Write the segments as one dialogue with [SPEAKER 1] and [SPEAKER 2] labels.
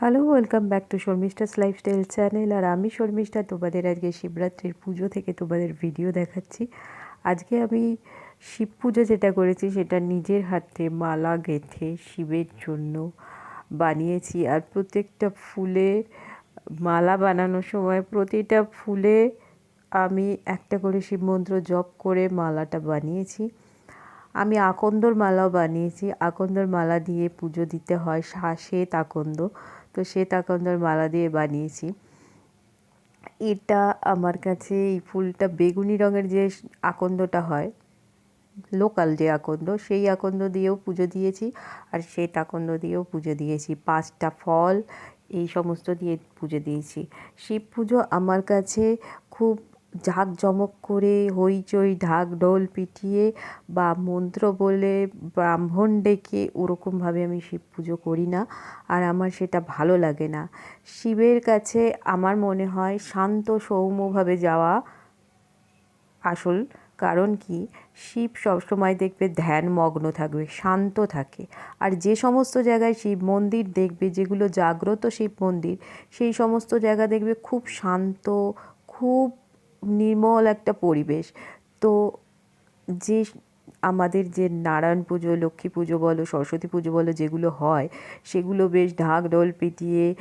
[SPEAKER 1] Hello, welcome back to Sharmishtha's lifestyle channel. আর আমি শর্মিষ্ঠা, তোমাদের আজকে শিবরাত্রির পুজো থেকে তোমাদের ভিডিও দেখাচ্ছি। আজকে আমি শিব পুজো যেটা করেছি, সেটা নিজের হাতে মালা গেঁথে শিবের জন্য বানিয়েছি। আর প্রত্যেকটা ফুলে মালা বানানোর সময় প্রতিটা ফুলে আমি একটা করে শিব মন্ত্র জপ করে মালাটা বানিয়েছি। আমি আকন্দর মালাও বানিয়েছি। আকন্দর মালা দিয়ে পুজো দিতে হয় শ্বাসে আকন্দ তো শ্বেত তাকন্দর মালা দিয়ে বানিয়েছি। এটা আমার কাছে এই ফুলটা বেগুনি রঙের যে আকন্দটা হয়, লোকাল যে আকন্দ, সেই আকন্দ দিয়েও পুজো দিয়েছি আর সেই আকন্দ দিয়েও পুজো দিয়েছি। পাঁচটা ফল, এই সমস্ত দিয়ে পুজো দিয়েছি। শিব পুজো আমার কাছে খুব জাঁকজমক করে হইচই, ঢাক, ঢোল পিটিয়ে বা মন্ত্র বলে ব্রাহ্মণ ডেকে ওরকমভাবে আমি শিব পুজো করি না। আর আমার সেটা ভালো লাগে না। শিবের কাছে আমার মনে হয় শান্ত সৌম্যভাবে যাওয়া আসল কারণ কি? শিব সবসময় দেখবে ধ্যানমগ্ন থাকবে, শান্ত থাকে। আর যে সমস্ত জায়গায় শিব মন্দির দেখবে, যেগুলো জাগ্রত শিব মন্দির, সেই সমস্ত জায়গা দেখবে খুব শান্ত, খুব নির্মল একটা পরিবেশ। তো যে আমাদের যে নারায়ণ পুজো, লক্ষ্মী পুজো বলো, সরস্বতী পুজো বলো, যেগুলো হয়, সেগুলো বেশ ঢাক ঢোল পিটিয়ে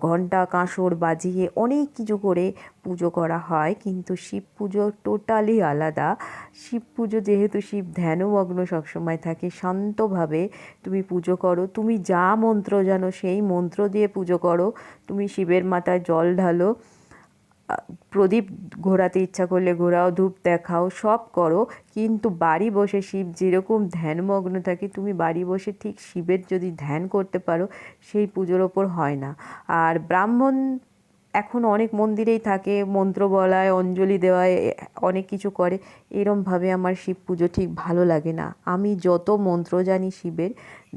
[SPEAKER 1] ঘণ্টা কাঁসর বাজিয়ে অনেক কিছু করে পুজো করা হয়। কিন্তু শিব পুজো টোটালি আলাদা। শিব পুজো যেহেতু শিব ধ্যানমগ্ন সবসময় থাকে, শান্তভাবে তুমি পুজো করো। তুমি যা মন্ত্র জানো, সেই মন্ত্র দিয়ে পুজো করো। তুমি শিবের মাথায় জল ঢালো। প্রদীপ ঘোরাতে ইচ্ছা করলে ঘোরাও, ধূপ দেখাও, সব করো। কিন্তু বাড়ি বসে শিব যেরকম ধ্যানমগ্ন থাকে, তুমি বাড়ি বসে ঠিক শিবের যদি ধ্যান করতে পারো, সেই পুজোর ওপর হয় না। আর ব্রাহ্মণ এখন অনেক মন্দিরেই থাকে, মন্ত্র বলায়, অঞ্জলি দেওয়ায় অনেক কিছু করে। এরমভাবে আমার শিব পুজো ঠিক ভালো লাগে না। আমি যত মন্ত্র জানি শিবের,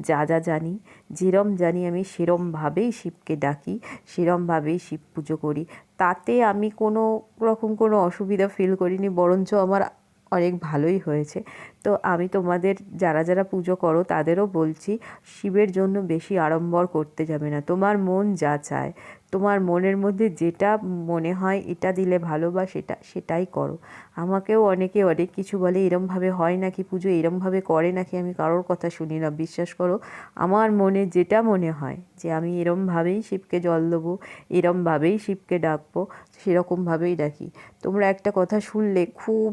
[SPEAKER 1] যা যা জানি, যেরম জানি আমি সেরমভাবেই শিবকে ডাকি সেরমভাবেই শিব পুজো করি। তাতে আমি কোনো রকম কোনো অসুবিধা ফিল করিনি, বরঞ্চ আমার অনেক ভালোই হয়েছে। তো আমি তোমাদের যারা যারা পুজো করো তাদেরও বলছি, শিবের জন্য বেশি আড়ম্বর করতে যাবে না। তোমার মন যা চায়, তোমার মনের মধ্যে যেটা মনে হয় এটা দিলে ভালো বা সেটা, সেটাই করো। আমাকেও অনেকে অনেক কিছু বলে, এরমভাবে হয় নাকি পুজো? এরমভাবে করে নাকি? আমি কারোর কথা শুনি না। বিশ্বাস করো, আমার মনে যেটা মনে হয় যে আমি এরমভাবেই শিবকে জল দেবো, এরমভাবেই শিবকে ডাকবো, সেরকমভাবেই ডাকি তোমরা একটা কথা শুনলে খুব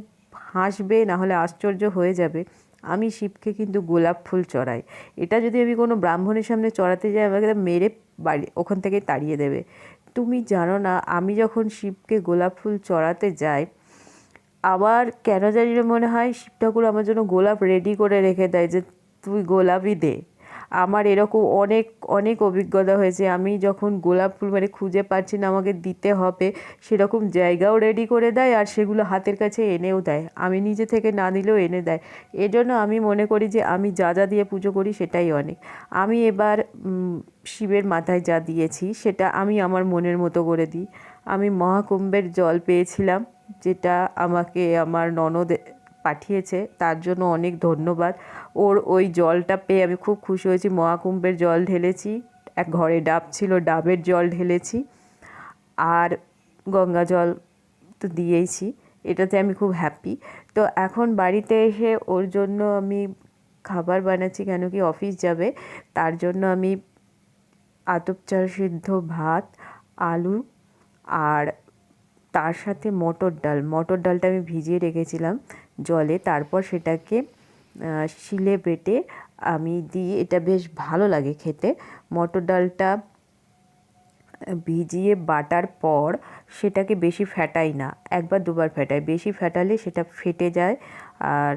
[SPEAKER 1] হাসবে না হলে আশ্চর্য হয়ে যাবে। আমি শিবকে কিন্তু গোলাপ ফুল চড়াই। এটা যদি আমি কোনো ব্রাহ্মণের সামনে চড়াতে যাই, আমাকে মেরে বাড়ি, ওখান থেকে তাড়িয়ে দেবে। তুমি জানো না, আমি যখন শিবকে গোলাপ ফুল চড়াতে যাই আবার কেন জানি মনে হয়, শিব ঠাকুর আমার জন্য গোলাপ রেডি করে রেখে দেয় যে, তুই গোলাপই দে। আমার এরকম অনেক অনেক অভিজ্ঞতা হয়েছে। আমি যখন গোলাপ ফুল মানে খুঁজে পাচ্ছি না আমাকে দিতে হবে, সেরকম জায়গাও রেডি করে দেয় আর সেগুলো হাতের কাছে এনেও দেয়। আমি নিজে থেকে না দিলেও এনে দেয়। এজন্য আমি মনে করি যে আমি যা যা দিয়ে পুজো করি সেটাই অনেক। আমি এবার শিবের মাথায় যা দিয়েছি সেটা আমি আমার মনের মতো করে দিই। আমি মহাকুম্ভের জল পেয়েছিলাম, যেটা আমাকে আমার ননদ পাঠিয়েছে, তার জন্য অনেক ধন্যবাদ। ওর ওই জলটা পেয়ে আমি খুব খুশি হয়েছি। মহাকুম্ভের জল ঢেলেছি, এক ঘরে ডাব ছিল, ডাবের জল ঢেলেছি, আর গঙ্গা জল তো দিয়েইছি, এটাতে আমি খুব হ্যাপি তো এখন বাড়িতে এসে ওর জন্য আমি খাবার বানাচ্ছি, কেন কি অফিস যাবে, তার জন্য আমি আতপ চাল সিদ্ধ ভাত, আলু, আর তার সাথে মটর ডাল। মটর ডালটা আমি ভিজিয়ে রেখেছিলাম জলে তারপর সেটাকে শিলে বেটে আমি দিই এটা বেশ ভালো লাগে খেতে। মটর ডালটা ভিজিয়ে বাটার পর সেটাকে বেশি ফ্যাটাই না, একবার দুবার ফ্যাটাই বেশি ফ্যাটালে সেটা ফেটে যায় আর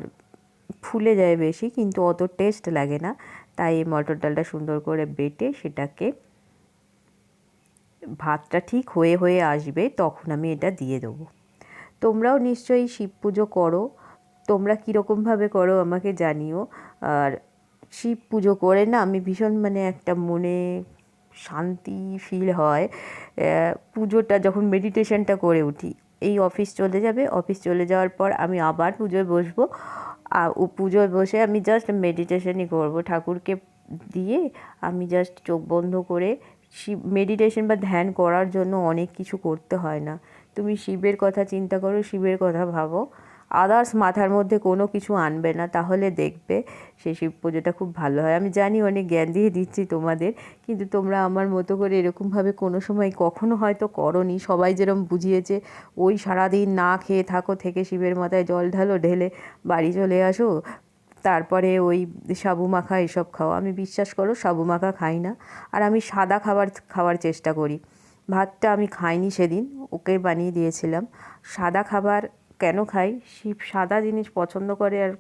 [SPEAKER 1] ফুলে যায় বেশি, কিন্তু অত টেস্ট লাগে না। তাই এই মটর ডালটা সুন্দর করে বেটে সেটাকে ভাতটা ঠিক হয়ে হয়ে আসবে, তখন আমি এটা দিয়ে দেবো। তোমরাও নিশ্চয়ই শিব পুজো করো। তোমরা কীরকমভাবে করো আমাকে জানিও। আর শিব পুজো করে না, আমি ভীষণ মানে একটা মনে শান্তি ফিল হয়। পুজোটা যখন মেডিটেশনটা করে উঠি, এই অফিস চলে যাবে। অফিস চলে যাওয়ার পর আমি আবার পুজোয় বসবো। আর ও পুজোয় বসে আমি জাস্ট মেডিটেশনই করব। ঠাকুরকে দিয়ে আমি জাস্ট চোখ বন্ধ করে শিব মেডিটেশন বা ধ্যান করার জন্য অনেক কিছু করতে হয় না। তুমি শিবের কথা চিন্তা করো, শিবের কথা ভাবো। আদার্স মাথার মধ্যে কোনো কিছু আনবে না, তাহলে দেখবে সেই শিব পুজোটা খুব ভালো হয়। আমি জানি অনেক জ্ঞান দিয়ে দিচ্ছি তোমাদের, কিন্তু তোমরা আমার মতো করে এরকমভাবে কোনো সময় কখনো হয়তো করনি। সবাই যেরকম বুঝিয়েছে, ওই সারাদিন না খেয়ে থাকো, থেকে শিবের মাথায় জল ঢালো, ঢেলে বাড়ি চলে আসো, তারপরে ওই সাবু মাখা এসব খাও। আমি বিশ্বাস করো, সাবু মাখা খাই না, আর আমি সাদা খাবার খাওয়ার চেষ্টা করি। ভাতটা আমি খাইনি সেদিন, ওকে বানিয়ে দিয়েছিলাম। সাদা খাবার কেন খাই? শিব সাদা জিনিস পছন্দ করে আর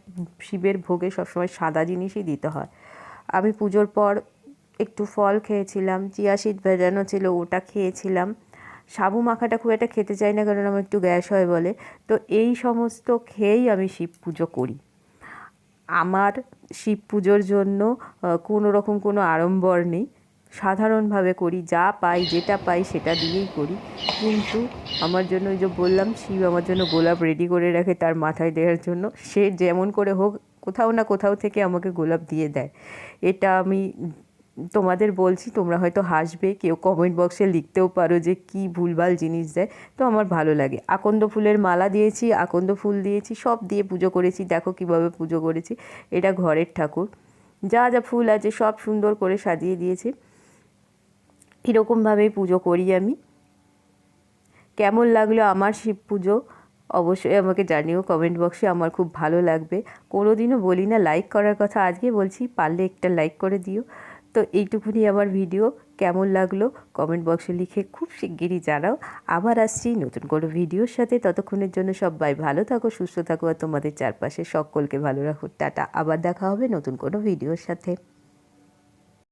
[SPEAKER 1] শিবের ভোগে সবসময় সাদা জিনিসই দিতে হয়। আমি পুজোর পর একটু ফল খেয়েছিলাম, চিয়া সিড ভেজানো ছিল, ওটা খেয়েছিলাম। সাবু মাখাটা খুব একটা খেতে চাই না কারণ আমার একটু গ্যাস হয় বলে। তো এই সমস্ত খেয়েই আমি শিব পুজো করি। আমার শিব পুজোর জন্য কোনো রকম কোনো আড়ম্বর নেই। সাধারণভাবে করি, যা পাই, যেটা পাই সেটা দিয়েই করি। কিন্তু আমার জন্য ওই যে বললাম, শিব আমার জন্য গোলাপ রেডি করে রাখে তার মাথায় দেওয়ার জন্য। সে যেমন করে হোক, কোথাও না কোথাও থেকে আমাকে গোলাপ দিয়ে দেয়। এটা আমি তোমাদের বলছি, তোমরা হয়তো হাসবে, কেউ কমেন্ট বক্সে লিখতেও পারো যে কি ভুলভাল জিনিস দেয়। তো আমার ভালো লাগে। আকন্দ ফুলের মালা দিয়েছি, আকন্দ ফুল দিয়েছি, সব দিয়ে পুজো করেছি। দেখো কীভাবে পুজো করেছি। এটা ঘরের ঠাকুর। যা যা ফুল আছে সব সুন্দর করে সাজিয়ে দিয়েছি। এরকমভাবেই পুজো করি আমি। কেমন লাগল আমার শিব পুজো? অবশ্যই আমাকে জানিও কমেন্ট বক্সে আমার খুব ভালো লাগবে। কোনো দিনও বলি না লাইক করার কথা আজকে বলছি, পারলে একটা লাইক করে দিও। তো এইটুকুনি আমার ভিডিও কেমন লাগল কমেন্ট বক্সে লিখে খুব শিগগিরই জানাও। আবার আসছি নতুন কোনো ভিডিওর সাথে, ততক্ষণের জন্য সবাই ভালো থাকো, সুস্থ থাকো, আর তোমাদের চারপাশে সকলকে ভালো রাখো। টাটা, আবার দেখা হবে নতুন কোনো ভিডিওর সাথে।